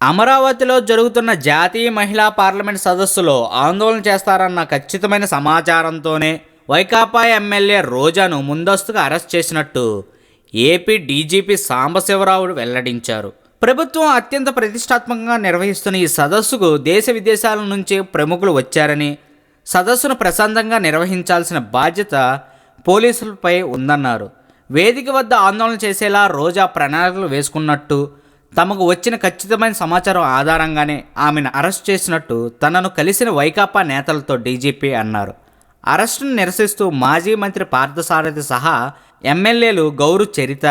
అమరావతిలో జరుగుతున్న జాతీయ మహిళా పార్లమెంట్ సదస్సులో ఆందోళన చేస్తారన్న ఖచ్చితమైన సమాచారంతోనే వైకాపా ఎమ్మెల్యే రోజాను ముందస్తుగా అరెస్ట్ చేసినట్టు ఏపీ డీజీపీ సాంబశివరావు వెల్లడించారు. ప్రభుత్వం అత్యంత ప్రతిష్టాత్మకంగా నిర్వహిస్తున్న ఈ సదస్సుకు దేశ విదేశాల నుంచి ప్రముఖులు వచ్చారని సదస్సును ప్రశాంతంగా నిర్వహించాల్సిన బాధ్యత పోలీసులపై ఉందన్నారు. వేదిక వద్ద ఆందోళన చేసేలా రోజా ప్రణాళికలు వేసుకున్నట్టు తమకు వచ్చిన ఖచ్చితమైన సమాచారం ఆధారంగానే ఆమెను అరెస్ట్ చేసినట్టు తనను కలిసిన వైకాపా నేతలతో డీజీపీ అన్నారు. అరెస్టును నిరసిస్తూ మాజీ మంత్రి పార్థసారథి సహా ఎమ్మెల్యేలు గౌరు చరిత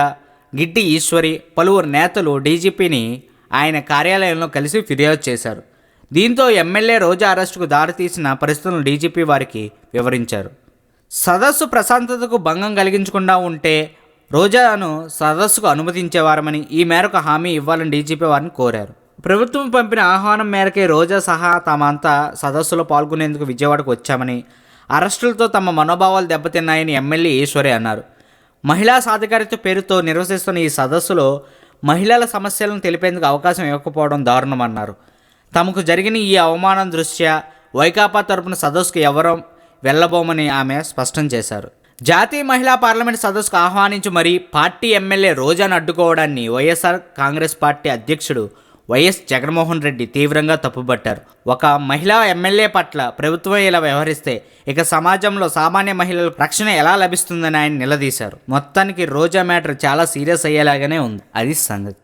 గిడ్డి ఈశ్వరి పలువురు నేతలు డీజీపీని ఆయన కార్యాలయంలో కలిసి ఫిర్యాదు చేశారు. దీంతో ఎమ్మెల్యే రోజా అరెస్టుకు దారితీసిన పరిస్థితులను డీజీపీ వారికి వివరించారు. సదస్సు ప్రశాంతతకు భంగం కలిగించకుండా ఉంటే రోజాను సదస్సుకు అనుమతించేవారమని ఈ మేరకు హామీ ఇవ్వాలని డీజీపీ వారిని కోరారు. ప్రభుత్వం పంపిన ఆహ్వానం మేరకే రోజా సహా తామంతా సదస్సులో పాల్గొనేందుకు విజయవాడకు వచ్చామని అరెస్టులతో తమ మనోభావాలు దెబ్బతిన్నాయని ఎమ్మెల్యే ఈశ్వరి అన్నారు. మహిళా సాధికారిత పేరుతో నిర్వహిస్తున్న ఈ సదస్సులో మహిళల సమస్యలను తెలిపేందుకు అవకాశం ఇవ్వకపోవడం దారుణమన్నారు. తమకు జరిగిన ఈ అవమానం దృష్ట్యా వైకాపా తరపున సదస్సుకు ఎవరూ వెళ్ళబోమని ఆమె స్పష్టం చేశారు. జాతీయ మహిళా పార్లమెంట్ సదస్సుకు ఆహ్వానించి మరీ పార్టీ ఎమ్మెల్యే రోజాను అడ్డుకోవడాన్ని వైఎస్ఆర్ కాంగ్రెస్ పార్టీ అధ్యక్షుడు వైఎస్ జగన్మోహన్ రెడ్డి తీవ్రంగా తప్పుపట్టారు ఒక మహిళా ఎమ్మెల్యే పట్ల ప్రభుత్వం ఇలా వ్యవహరిస్తే ఇక సమాజంలో సామాన్య మహిళలకు రక్షణ ఎలా లభిస్తుందని ఆయన నిలదీశారు. మొత్తానికి రోజా మ్యాటర్ చాలా సీరియస్ అయ్యేలాగానే ఉంది. అది సంగతి.